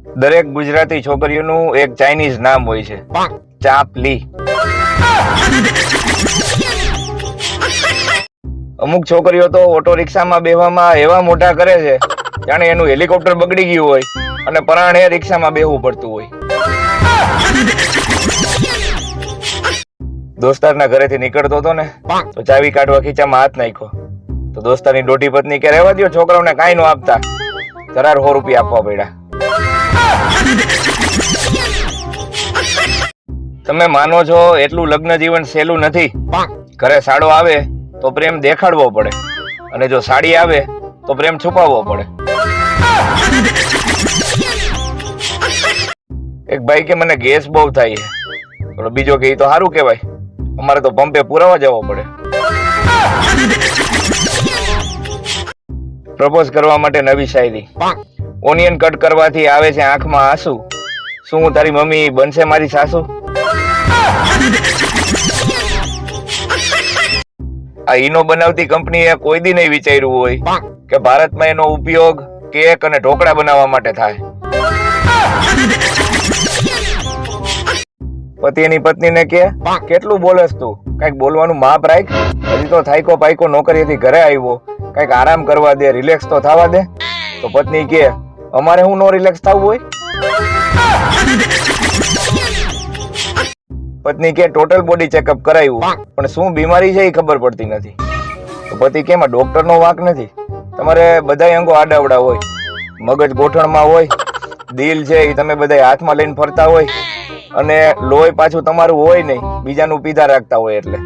દરેક ગુજરાતી છોકરીઓનું એક ચાઇનીઝ નામ હોય છે. ચાપલી અમુક છોકરીઓ તો ઓટો રિક્ષામાં બેહવામાં એવા મોટા કરે છે જાણે એનું હેલિકોપ્ટર બગડી ગયું હોય અને પરાણે રિક્ષામાં બેહવું પડતું હોય. દોસ્તારના ઘરેથી નીકળતો હતો ને તો ચાવી કાઢવા ખીચામાં હાથ નાખ્યો. તો દોસ્તારની ડોટી પત્ની કે રહેવા દ્યો છોકરાઓને કાંઈ નો આપતા. કરાર સો રૂપિયા આપવા પડ્યા. તમે માનો છો એટલું લગ્ન જીવન સહેલું નથી? ઘરે સાડો આવે તો પ્રેમ દેખાડવો પડે. અને જો સાડી આવે તો પ્રેમ છુપાવવો પડે. એક ભાઈ કે, મને ગેસ બહુ થાય છે. થોડો બીજો કે તો સારું કહેવાય. અમારે તો પંપે પુરાવા જવો પડે. પ્રપોઝ કરવા માટે નવી શાયરી. ઓનિયન કટ કરવાથી આવે છે આંખમાં આંસુ. શું તારી મમ્મી બનશે મારી સાસુ? આ ઈનો બનાવતી કંપનીએ કોઈ દી નહીં વિચાર્યું હોય કે ભારતમાં એનો ઉપયોગ કેક અને ઢોકળા બનાવવા માટે થાય. પતિ એની પત્નીને કે, કેટલું બોલસ તું? કંઈક બોલવાનું માપ રાખ. હજી તો થાયકો પાયકો નોકરીએથી ઘરે આવ્યો. કંઈક આરામ કરવા દે રિલેક્સ તો થવા દે. તો પત્ની કે અમારે હું નો રિલેક્સ થવું હોય? પત્ની કે ટોટલ બોડી ચેકઅપ કરાવ્યું પણ શું બીમારી છે એ ખબર પડતી નથી. તો પતિ કેમ એમાં ડોક્ટર નો વાંક નથી? તમારે બધા અંગો આડાવડા હોય મગજ ગોઠણમાં હોય દિલ છે એ તમે બધા હાથમાં લઈને ફરતા હોય અને લોહી પાછું તમારું હોય નહીં બીજાનું પીધા રાખતા હોય એટલે.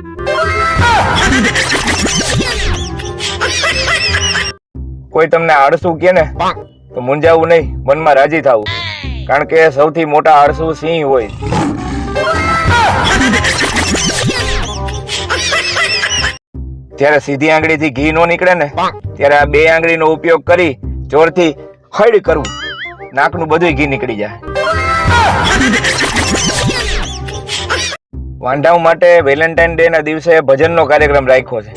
કોઈ તમને આળસુ કે ને તો મૂંઝાવું નહીં, મનમાં રાજી થવું. કારણ કે સૌથી મોટા આળસુ સિંહ હોય. ત્યારે સીધી આંગળીથી ઘી નો નીકળે ને, ત્યારે આ બે આંગળીનો ઉપયોગ કરી જોરથી હળ કરવું. નાકનું બધું ઘી નીકળી જાય. વાંઢાઓ માટે વેલેન્ટાઇન ડે ના દિવસે ભજનનો કાર્યક્રમ રાખ્યો છે.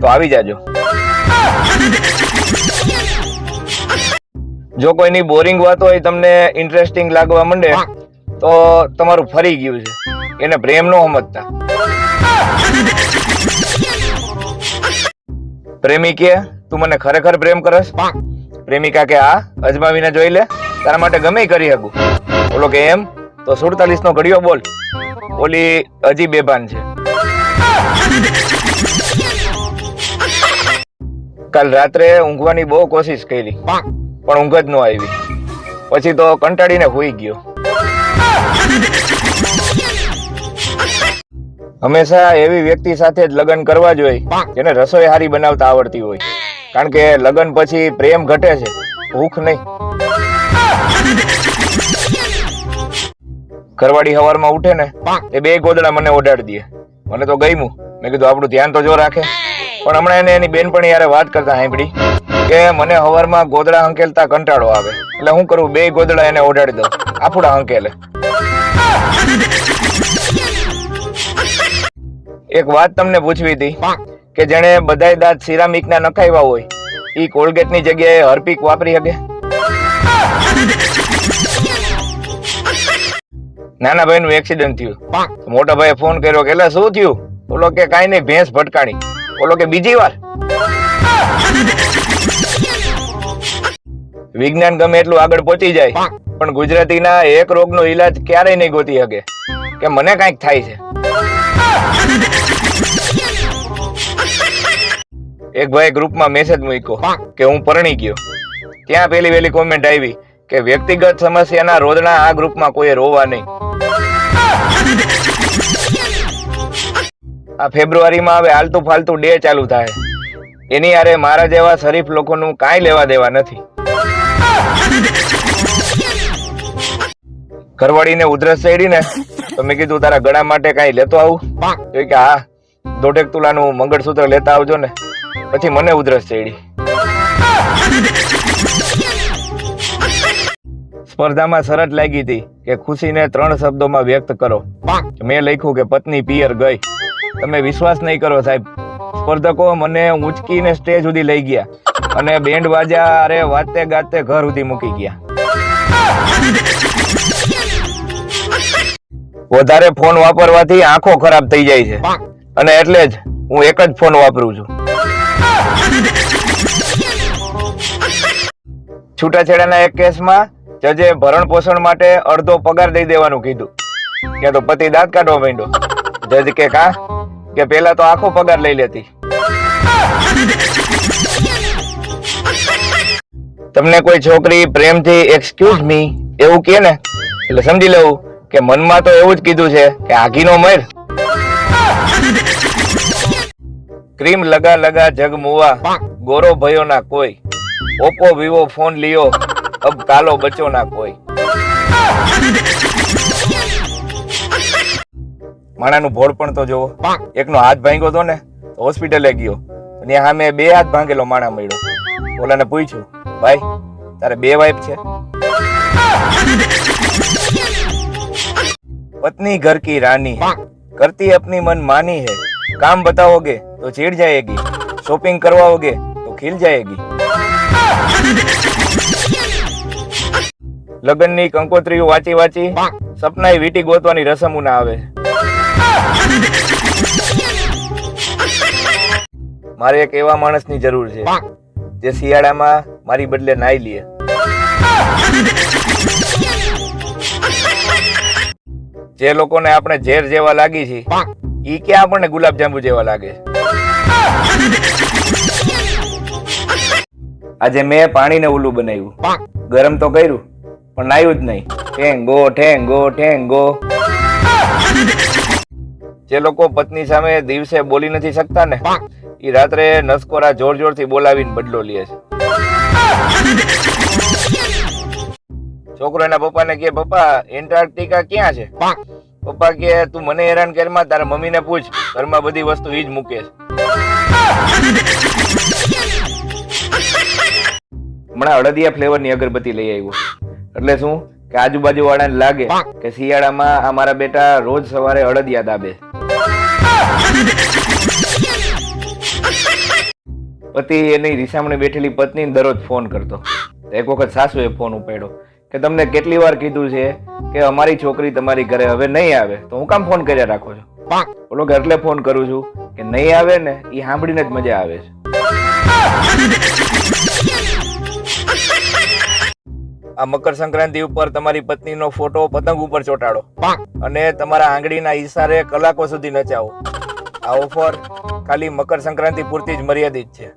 તો આવી જાજો. જો કોઈની બોરિંગ વાત હોય તમને ઇન્ટરેસ્ટિંગ લાગવા માંડે તો તમારું ફરી ગયું છે. એને પ્રેમ નો સમજતા. પ્રેમી કે તું મને ખરેખર પ્રેમ કરસ? પ્રેમિકા કે આ અજમાવીને જોઈ લે. તારા માટે ગમે કરી શકું. બોલો કે એમ? તો સુડતાલીસ નો ઘડિયો બોલ. ઓલી હજી બેભાન છે. કાલ રાત્રે ઊંઘવાની બહુ કોશિશ કરી પણ ઊંઘ જ ન આવી. પછી તો કંટાળીને હોઈ ગયો. હંમેશા એવી વ્યક્તિ સાથે જ લગ્ન કરવા જોઈએ જેને રસોઈ હારી બનાવતા આવડતી હોય. કારણ કે લગ્ન પછી પ્રેમ ઘટે છે, ભૂખ નહીં. ઘરવાળી હવારમાં ઉઠે ને, એ બે ગોદડા મને ઓડાડી દે. મને તો ગઈમું મેં કીધું, આપણું ધ્યાન તો જો રાખે. પણ હમણાં એને એની બેનપણી યારે વાત કરતા સાંભળી. કે મને હવારમાં ગોદડા હંકેલતા કંટાળો આવે. એટલે હું કરું, બે ગોદડા એને ઓડાડી દઉં. આફુડા હંકેલે. એક વાત તમને પૂછવી હતી, કે જેણે બધાય દાંત સિરામિક ના નખાવ્યા હોય, ઈ કોલગેટની જગ્યાએ હર્પિક વાપરી શકે? નાના ભાઈ નું એક્સિડન્ટ થયું. મોટા ભાઈએ ફોન કર્યો કે શું થયું? બોલો કે, કાઈ નહીં, ભેંસ ભટકાણી. બોલો કે, બીજી વાર. વિજ્ઞાન ગમે એટલું આગળ પહોંચી જાય પણ ગુજરાતીના એક રોગનો ઈલાજ ક્યારેય નહીં ગોતી શકે. કે મને કાંઈક થાય છે. એક ભાઈ ગ્રુપમાં મેસેજ મૂક્યો કે હું પરણી ગયો. ત્યાં પેલી વેલી કોમેન્ટ આવી કે વ્યક્તિગત સમસ્યાના રોદણા આ ગ્રુપમાં કોઈ રોવા નહીં. આ ફેબ્રુઆરીમાં હવે આલતુ ફાલતુ ડે ચાલુ થાય. એની આરે મારા જેવા શરીફ લોકોનું કાંઈ લેવા દેવા નથી. ઘરવાળીને ઉધરસ ચડી ને, તો મેં કીધું તારા ગળા માટે કાંઈ લેતો આવું. તો કે, હા, દોઢેક તુલાનું મંગળસૂત્ર લેતા આવજો ને. પછી મને ઉધરસ ચડી સ્પર્ધામાં શરત લાગી હતી કે ખુશીને ત્રણ શબ્દોમાં વ્યક્ત કરો. મેં લખ્યું કે, પત્ની પિયર ગઈ. તમે વિશ્વાસ નહીં કરો સાહેબ. સ્પર્ધકો મને ઉંચકીને સ્ટેજ સુધી લઈ ગયા. અને બેન્ડ વાજા અરે વાતે ગાતે ઘર સુધી મૂકી ગયા. વધારે ફોન વાપરવાથી આંખો ખરાબ થઈ જાય છે. અને એટલે જ હું એક જ ફોન વાપરું છું. છૂટાછેડાના એક કેસમાં જજે ભરણ પોષણ માટે અડધો પગાર દઈ દેવાનું કીધું. કે તો પતિ દાંત કાઢવા માંડ્યો. જજ કે કા? કે પેલા તો આખો પગાર લઈ લેતી. તમને કોઈ છોકરી પ્રેમથી એક્સક્યુઝ મી એવું કહે ને, એટલે સમજી લેવું કે મનમાં તો એવું જ કીધું છે કે આઘીનો મર. ક્રીમ લગા લગા જગ મુવા, ગોરો ભયો ના કોઈ. ઓપ્પો, વિવો, ફોન લિયો, અબ કાલો બચો ના કોઈ. માણાનું ભોળ પણ તો જોવો. એકનો હાથ ભાંગ્યો તો ને હોસ્પિટલે ગયો. અને સામે બે હાથ ભાંગેલો માણા મળ્યો. ઓલાને પૂછ્યું ભાઈ, તારે બે વાઈફ છે. પત્ની ઘર કી રાની કરતી અપની મન માની હે. કામ બતાવોગે તો ચીડ જાયેગી. શોપિંગ કરવાઓગે તો ખીલ જાયેગી. લગ્નની કંકોત્રીઓ વાંચી વાંચી સપનાએ વીટી ગોતવાની રસમ ના આવે મારે એક એવા માણસની જરૂર છે, જે શિયાળામાં મારી બદલે નાઈ લે. જે લોકોને આપણે ઝેર જેવા લાગી છે, ઈ ક્યાં આપણને ગુલાબજાંબુ જેવા લાગે? આજે મેં પાણીને ઉલું બનાવ્યું. ગરમ તો કર્યું, પણ નાયું જ નહીં. ઠેંગો ઠેંગો ઠેંગો. જે લોકો પત્ની સામે દિવસે બોલી નથી શકતા ને એ રાત્રે નસકોરા જોર જોરથી બોલાવીને બદલો લે છે. છોકરો એના પપ્પાને કે પપ્પા એન્ટાર્કટિકા ક્યાં છે? પપ્પા કે તું મને હેરાન કરમાં તારા મમ્મીને પૂછ. ઘરમાં બધી વસ્તુ ઈ જ મૂકે છે. હમણાં અડદિયા ફ્લેવરની અગરબત્તી લઈ આવ્યો. એટલે શું? કે આજુબાજુ વાળાને લાગે કે શિયાળામાં આ મારા બેટા રોજ સવારે અડદિયા દાબે. પતિ એની રીસામણે બેઠેલી પત્ની દરરોજ ફોન કરતો. એક વખત સાસુએ ફોન ઉપાડ્યો કે તમને કેટલી વાર કીધું છે કે અમારી છોકરી તમારી ઘરે હવે નહીં આવે, તો હું કામ ફોન કર્યા રાખો છો? બોલો કે એટલે ફોન કરું છું કે નહીં આવે ને એ સાંભળીને જ મજા આવે છે. આ મકર સંક્રાંતિ ઉપર તમારી પત્નીનો ફોટો પતંગ ઉપર ચોંટાડો અને તમારા આંગળીના ઈશારે કલાકો સુધી નચાવો. આ ઓફર ખાલી મકર સંક્રાંતિ પૂરતી જ મર્યાદિત છે.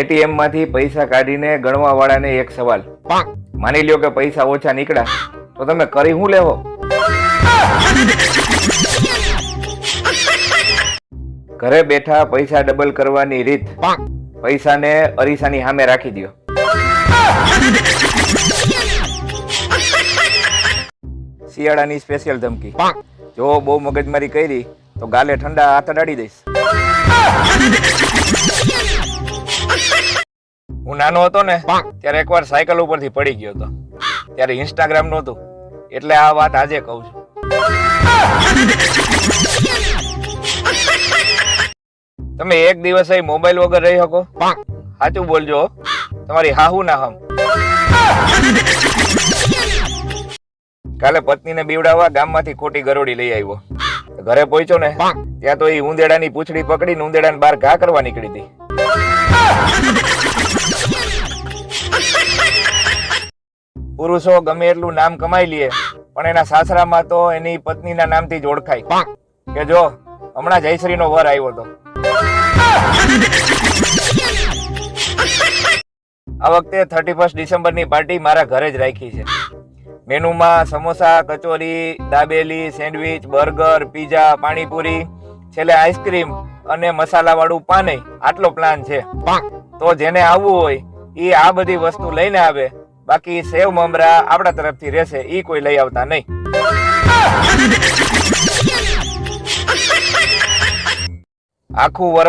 એટીએમમાંથી પૈસા કાઢીને ગણવા વાળાને એક સવાલ. માની લ્યો કે પૈસા ઓછા નીકળ્યા તો તમે કરી શું લેવો? ઘરે બેઠા પૈસા ડબલ કરવાની રીત. પૈસાને અરીસાની સામે રાખી દો શિયાળાની સ્પેશિયલ ધમકી. જો બહુ મગજમારી કરી તો ગાલે ઠંડા હાથ અડાડી દઈશ. હું નાનો હતો ને, ત્યારે એકવાર સાયકલ ઉપરથી પડી ગયો હતો. ત્યારે ઇન્સ્ટાગ્રામ નહોતું. એટલે આ વાત આજે કહું છું. તમે એક દિવસ અહીં મોબાઈલ વગર રહી શકો? સાચું બોલજો તમારી હાહુ ના હમ. કાલે પત્નીને બીવડાવવા ગામમાંથી ખોટી ગરોડી લઈ આવ્યો. ઘરે પહોંચ્યો ને ત્યાં તો એ ઉંદેડાની પૂંછડી પકડીને ઉંદેડાને બહાર ઘા કરવા નીકળી હતી. પુરુષો ગમે એટલું નામ કમાઈ લે પણ એના સાસરામાં તો એની પત્નીના નામથી જ ઓળખાય. કે જો હમણાં જયશ્રીનો વર આવ્યો હતો આ વખતે થર્ટી ફર્સ્ટ ડિસેમ્બરની પાર્ટી મારા ઘરે જ રાખી છે. મેનુમાં samosa kachori dabeli sandwich burger pizza panipuri છેલ્લે આઈસ્ક્રીમ અને મસાલાવાળું પાને આટલો પ્લાન છે. તો જેને આવવું હોય એ આ બધી વસ્તુ લઈને આવે. બાકી સેવ મમરા આપણા તરફથી રહેશે એ કોઈ લઈ આવતા નહીં. આખું વર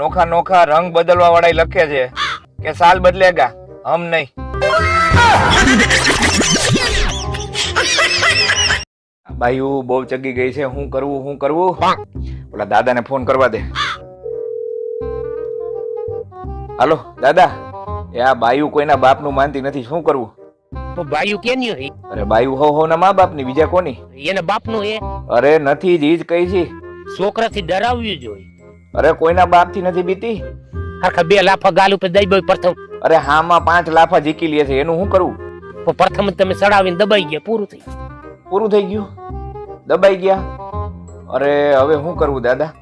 નોખા નોખા રંગ બદલવા વાળા લખે છે કે સાલ બદલેગા હમ નહીં. બાયુ બહુ ચગી ગઈ છે હું કરવું હું કરવું? ઓલા દાદાને ફોન કરવા દે. હાલો દાદા એ આ બાયુ કોઈના બાપનું માનતી નથી શું કરવું? તો બાયું કેન્યુ હોય? અરે બાયુ હો હો ના મા બાપની બીજા કોની? એને બાપનું એ? અરે નથી જ ઈ જ કઈ છે. છોકરાથી ડરાવ્યું જોઈએ અરે કોઈના બાપથી નથી બીતી? આખા બે લાફા ગાલ ઉપર દઈ બોય પ્રથમ. અરે હામાં પાંચ લાફા જીકી લે છે એનું શું કરવું તો પ્રથમ તમે ચડાવીને દબાઈ ગયા પૂરું થઈ. પૂરું થઈ ગયું? દબાઈ ગયા. અરે, હવે શું કરવું, દાદા?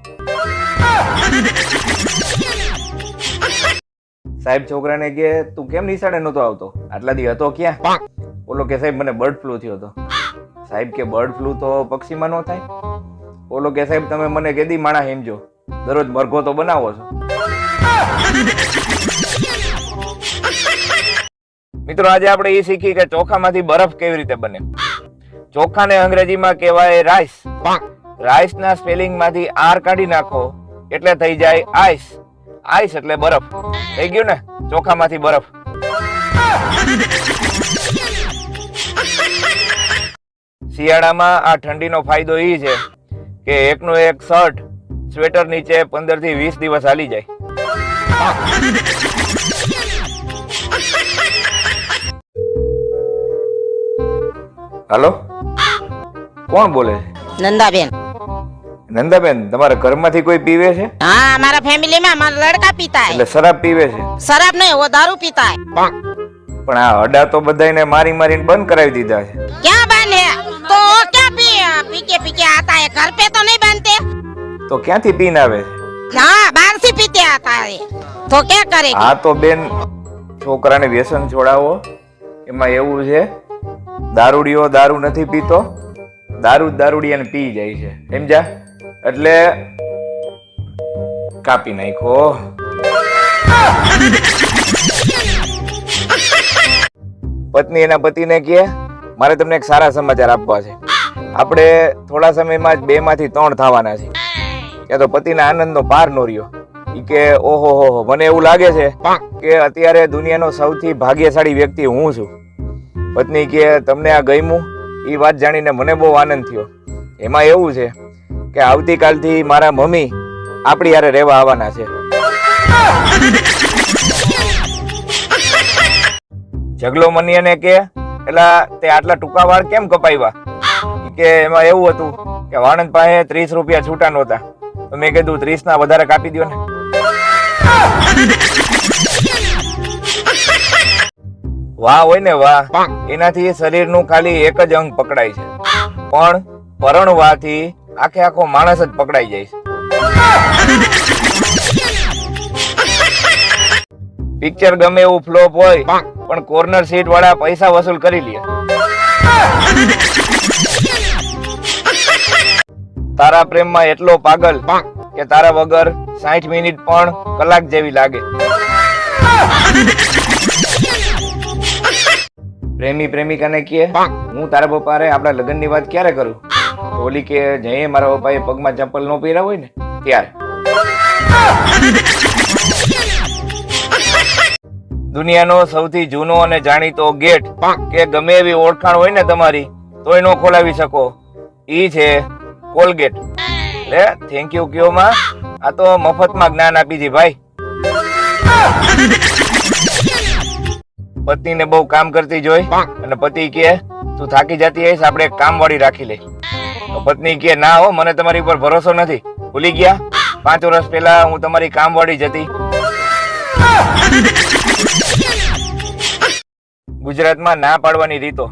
સાહેબ, છોકરાને કે, તું કેમ નિશાળે નતો આવતો? આટલા દી હતો ક્યાં? ઓલો કે, સાહેબ, મને બર્ડ ફ્લુ થયો હતો. સાહેબ કે, બર્ડ ફ્લુ તો પક્ષીમાં ન થાય? ઓલો કે, સાહેબ, તમે મને કેદી માણા હેમજો. દરરોજ મરઘો તો બનાવો છો. મિત્રો, આજે આપણે એ શીખી કે ચોખામાંથી બરફ કેવી રીતે બને. ચોખાને અંગ્રેજીમાં કહેવાય રાઈસ. રાઈસના સ્પેલિંગમાંથી આર કાઢી નાખો એટલે થઈ જાય આઈસ. આઈસ એટલે બરફ. થઈ ગયું ને? ચોખામાંથી બરફ. શિયાળામાં આ ઠંડીનો ફાયદો એ છે કે એકનો એક શર્ટ સ્વેટર નીચે પંદરથી વીસ દિવસ હાલી જાય. હાલો? કોણ બોલે? છે નંદાબેન. નંદાબેન તમારા ઘરમાંથી કોઈ પીવે છે? હા અમારા ફેમિલીમાં મારા લડકા પીતા એટલે શરાબ પીવે છે? શરાબ નહીં ઓ દારૂ પીતા પણ આ અડા તો બધાને મારી મારીને બંધ કરાવી દીધા છે. ક્યાં બાંધે? તો ક્યાં પી પીકે પીકે આતા એ ઘર પે તો નહીં બાંધતે? તો ક્યાંથી પીન આવે હા ના બહારથી પીતે આતા હે તો કે કરે? હા તો બેન છોકરાને વ્યસન છોડાવો. એમાં એવું છે દારૂડિયો દારૂ નથી પીતો. દારૂ દારૂડી અને પી જાય છે. એમ જા. એટલે કાપી નાખો. પત્ની એના પતિને કહે, મારે તમને એક સારા સમાચાર આપવા છે. આપણે થોડા સમયમાં જ બે માંથી ત્રણ થવાના છે. ત્યાં તો પતિના આનંદનો પાર નો રહ્યો. કે, ઓહો, હો હો, મને એવું લાગે છે કે અત્યારે દુનિયાનો સૌથી ભાગ્યશાળી વ્યક્તિ હું છું. પત્ની કે, તમને આ ગમ્યું? એ વાત જાણીને મને બહુ આનંદ થયો. એમાં એવું છે કે આવતીકાલથી મારા મમ્મી આપણી યારે રહેવા આવવાના છે. જગલો મનિયાને કે, એટલે તે આટલા ટૂંકા વાળ કેમ કપાવ્યા કે એમાં એવું હતું કે વાણંદ પાસે ત્રીસ રૂપિયા છૂટા નહોતા. તો મેં કીધું ત્રીસ ના વધારે કાપી દો ને. વાહ હોય ને વાહ એનાથી શરીરનું ખાલી એક જ અંગ પકડાય છે. પણ પરણવાથી આખે આખો માણસ જ પકડાઈ જાય છે. પિક્ચર ગમે એવું ફ્લોપ હોય પણ કોર્નર સીટ વાળા પૈસા વસૂલ કરી લે. તારા પ્રેમમાં એટલો પાગલ કે તારા વગર સાઠ મિનિટ પણ કલાક જેવી લાગે. પ્રેમી પ્રેમિકાને કહે હું તારા પપ્પા રે આપણા લગ્નની વાત ક્યારે કરું? બોલી ઓલી કે જઈએ મારા પપ્પાએ પગમાં ચપ્પલ ન પહેર્યા હોય ને ત્યારે. દુનિયાનો સૌથી જૂનો અને જાણીતો ગેટ કે ગમે એવી ઓળખાણ હોય ને તમારી તોય નો ખોલાવી શકો. ઈ છે કોલગેટ. લે થેન્ક યુ કયો માં. આ તો મફતમાં જ્ઞાન આપી દી ભાઈ. પત્નીને બહુ કામ કરતી જોઈ અને પતિ કે તું થાકી જતી હઈશ આપણે એક કામવાળી રાખી લઈ. તો પત્ની કે ના હો મને તમારી ઉપર ભરોસો નથી. ભૂલી ગયા. પાંચ વર્ષ પહેલા હું તમારી કામવાળી જ હતી. ગુજરાતમાં ના પાડવાની રીતો.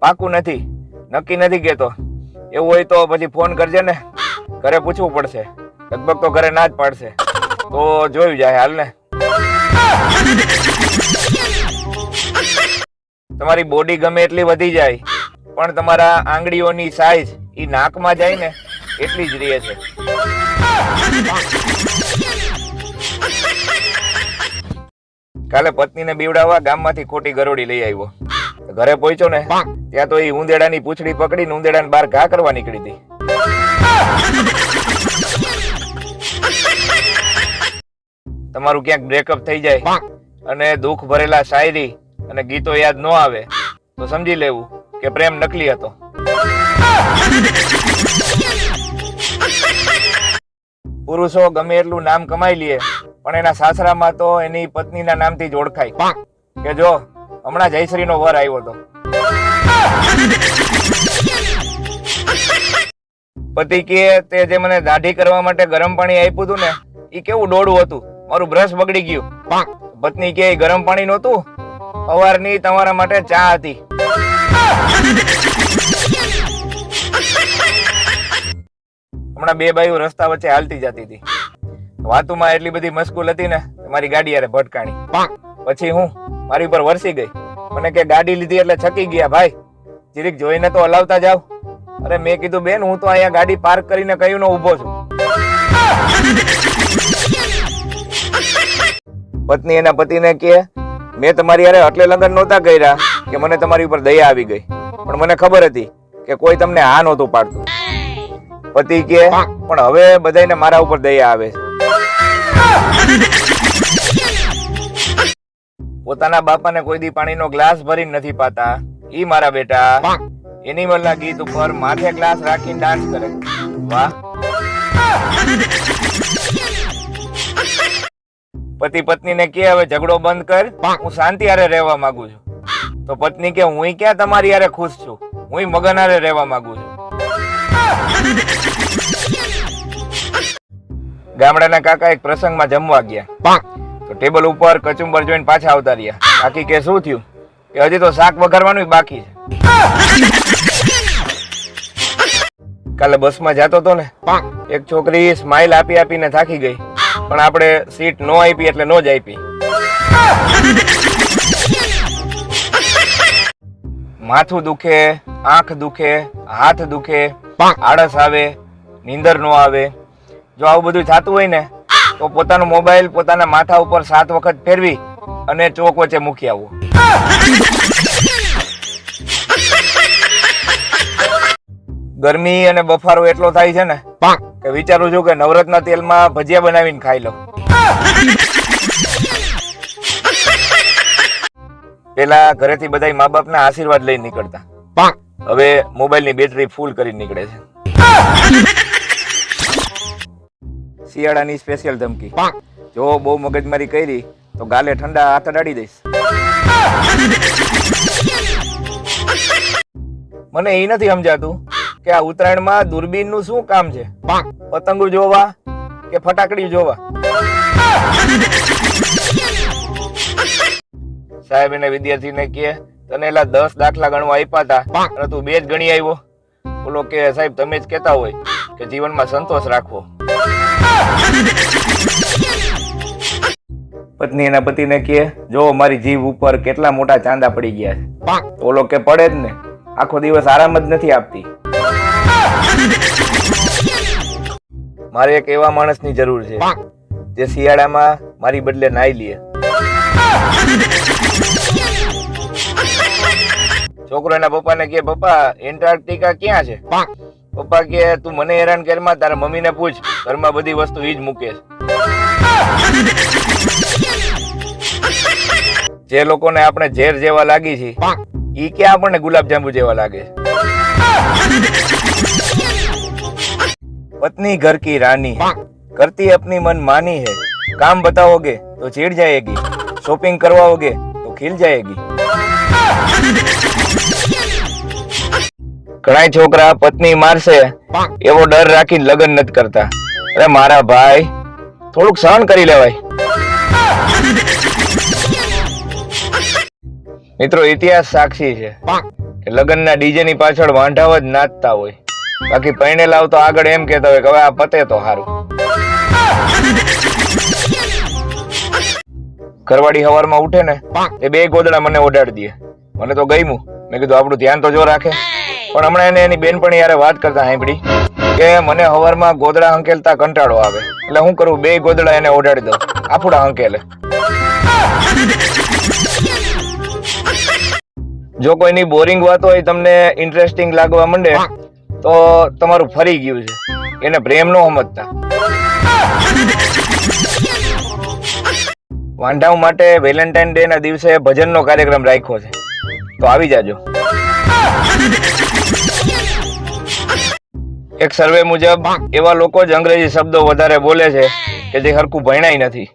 પાકું નથી. નક્કી નથી કેતો. એવું હોય તો પછી ફોન કરજે ને. ઘરે પૂછવું પડશે. લગભગ તો ઘરે ના જ પાડશે. તો જોયું જાય હાલ ને તમારી બોડી ગમે એટલી વધી જાય પણ તમારા આંગળીઓની સાઈઝ એ નાકમાં જાય ને એટલી જ રહે છે. કાલે પત્નીને બીવડાવવા ગામમાંથી ખોટી ગરોડી લઈ આવ્યો. ઘરે પહોંચ્યો ને ત્યાં તો એ ઉંદેડાની પૂછડી પકડીને ઉંદેડાને બહાર ઘા કરવા નીકળી હતી. તમારું ક્યાંક બ્રેકઅપ થઈ જાય અને દુઃખ ભરેલા શાયરી અને ગીતો યાદ ન આવે, તો સમજી લેવું કે પ્રેમ નકલી હતો. પુરુષો ગમે એટલું નામ કમાઈ લે, પણ એના સાસરામાં તો એની પત્નીના નામથી જ ઓળખાય. કે જો, હમણાં જયશ્રીનો વર આવ્યો હતો પતિ કે તે જે મને દાઢી કરવા માટે ગરમ પાણી આપ્યું હતું ને એ કેવું ડોડું હતું? મારું બ્રશ બગડી ગયું. પત્ની કે "એ ગરમ પાણી નહોતું? સવારની તમારા માટે ચા હતી. હમણાં બે બાયું રસ્તા વચ્ચે હાલતી જતી હતી. વાતુમાં એટલી બધી મસ્કુલ હતી ને મારી ગાડી યારે ભટકાણી. પછી હું, મારી ઉપર વરસી ગઈ. મને કે, ગાડી લીધી એટલે છકી ગયા, ભાઈ. જીરીક જોઈને તો હલાવતા જાવ. અરે, મેં કીધું, બેન, હું તો અહીંયા ગાડી પાર્ક કરીને કયું નો ઊભો છું. પત્ની એના પતિને કે મેં તમારી યારે એટલે લગ્ન નહોતા કર્યા કે મને તમારી ઉપર દયા આવી ગઈ. પણ મને ખબર હતી કે કોઈ તમને હા નહોતું પાડતું. પતિ કે, પણ હવે બધાને મારા ઉપર દયા આવે છે. પોતાના બાપાને કોઈ દી પાણીનો ગ્લાસ ભરી નથી પાતા. ઈ મારા બેટા. એનિમલના ગીત ઉપર માથે ગ્લાસ રાખીને ડાન્સ કરે. વાહ. પતિ પત્નીને કે હવે ઝઘડો બંધ કર હું શાંતિ હારે રહેવા માંગુ છું. તો પત્ની કે હું ક્યાં તમારી હારે ખુશ છું? હું મગન હારે રહેવા માંગુ છું. ગામડાના કાકા એક પ્રસંગમાં જમવા ગયા. તો ટેબલ ઉપર કચુંબર જોઈને પાછા આવતા રહ્યા. કાકી કે શું થયું? કે હજી તો શાક વઘારવાનું બાકી છે. કાલે બસમાં જાતો તો ને? એક છોકરી સ્માઇલ આપી આપીને થાકી ગઈ. પણ આપણે સીટ નો આપી એટલે નો જ આપી. માથું દુખે આંખ દુખે હાથ દુખે આળસ આવે નીંદર નો આવે. જો આવું બધું થતું હોય ને તો પોતાનો મોબાઈલ પોતાના માથા ઉપર સાત વખત ફેરવી અને ચોક વચ્ચે મૂકી આવો. ગરમી અને બફારો એટલો થાય છે ને કે વિચારું છું કે નવરત્ના તેલમાં ભજીયા બનાવીને ખાઈ લઉં. પેલા ઘરેથી બધા મા બાપના આશીર્વાદ લઈને નીકળતા. હવે મોબાઈલની બેટરી ફૂલ કરીને નીકળે છે. શિયાળાની સ્પેશિયલ ધમકી. જો બહુ મગજમારી કરી તો ગાલે ઠંડા હાથ અડાડી દઈશ. મને એ નથી સમજાતું કે આ ઉત્તરાયણમાં દૂરબીનનું શું કામ છે? પતંગો જોવા કે ફટાકડી જોવા? સાહેબ, એને વિદ્યાર્થીને કે તને એલા દસ દાખલા ગણવા આપ્યા હતા અને તું બે જ ગણી આવ્યો બોલો કે, સાહેબ, તમે જ કહેતા હોય કે જીવનમાં સંતોષ રાખવો. પત્ની એના પતિને કહે, જો મારી જીવ ઉપર કેટલા મોટા ચાંદા પડી ગયા છે. ઓલો કે, પડે જ ને. આખો દિવસ આરામ જ નથી આપતી. મારે એક એવા માણસની જરૂર છે જે શિયાળામાં મારી બદલે નાઈ લે. છોકરો એના પપ્પાને કે પપ્પા એન્ટાર્કટિકા ક્યાં છે? પપ્પા કે તું મને હેરાન કરમાં તારા મમ્મીને પૂછ. ઘરમાં બધી વસ્તુ ઈ જ મૂકે છે. જે લોકોને આપણે ઝેર જેવા લાગી છે ઈ ક્યાં આપણને ગુલાબજાંબુ જેવા લાગે પત્ની ઘર કી રાની है करती अपनी मन मानी है काम बताओगे तो चिढ़ जाएगी शॉपिंग करवाओगे तो खिल जाएगी ઘણા છોકરા પત્ની મારશે એવો ડર રાખીને લગ્ન નથી કરતા અરે મારા ભાઈ થોડુંક સહન કરી લેવાય મિત્રો ઇતિહાસ સાક્ષી છે કે લગ્નના ડીજે ની પાછળ વાંઢાવ જ નાચતા હોય બાકી પૈણે લાવ તો આગળ એમ કહેતા હોય કે હવે આ પતે તો સારું ઘરવાળી હવારમાં ઉઠે ને, એ બે ગોદડા મને ઓડાડી દે. મને તો ગઈમું મેં કીધું, આપણું ધ્યાન તો જો રાખે. પણ હમણાં એને એની બેનપણી યારે વાત કરતા સાંભળી કે મને હવારમાં ગોદડા હંકેલતા કંટાળો આવે. એટલે હું કરું, બે ગોદડા એને ઓડાડી દઉં. આફુડા હંકેલે. જો કોઈની બોરિંગ વાત હોય, તમને ઇન્ટરેસ્ટિંગ લાગવા માંડે તો તમારું ફરી ગયું છે. એને પ્રેમ નો સમજતા. વાંઢાઓ માટે વેલેન્ટાઇન ડે ના દિવસે ભજનનો કાર્યક્રમ રાખ્યો છે. તો આવી જાજો. એક સર્વે મુજબ એવા લોકો જ અંગ્રેજી શબ્દો વધારે બોલે છે કે જે હરકું ભણાય નથી.